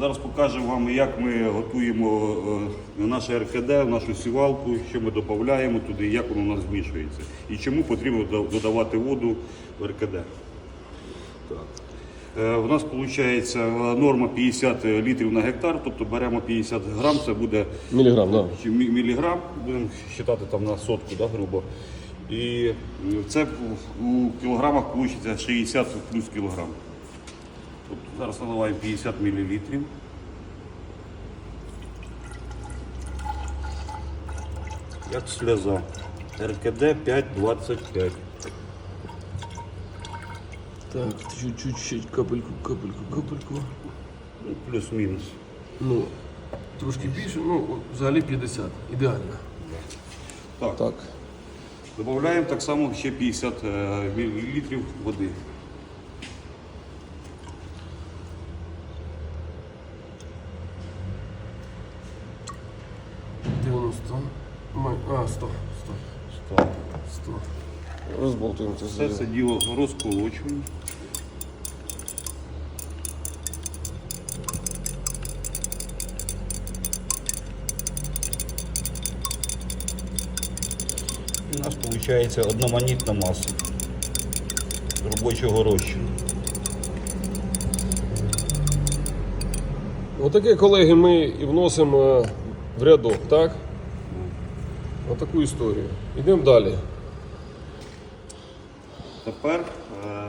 Зараз покажемо вам, як ми готуємо е, наше РКД, нашу сівалку, що ми додаємо туди, як воно у нас змішується. І чому потрібно додавати воду в РКД. Так. Е, У нас виходить норма 50 літрів на гектар, тобто беремо 50 грам, це буде Міліграм, да. чи міліграм, будемо вважати там на сотку, да, грубо. І це в- у кілограмах вийде 60 плюс кілограм. Тобто зараз наливаємо 50 мл. Як сльоза. РКД 5,25. Так, чуть-чуть, ще капельку, капельку, капельку. Ну, Плюс-мінус. Ну, трошки більше, ну, от взагалі 50. Ідеально. Так. Так. Додаємо так само ще 50 е, мл води. — 90. Май- А, 100. 100. Стоп. 100. Розболтуємо це Все це діло розколочуємо. У нас виходить одноманітна маса робочого розчину. Отаке, колеги, ми і вносимо в рядок, так? Отаку історію. Йдемо далі. Тепер е,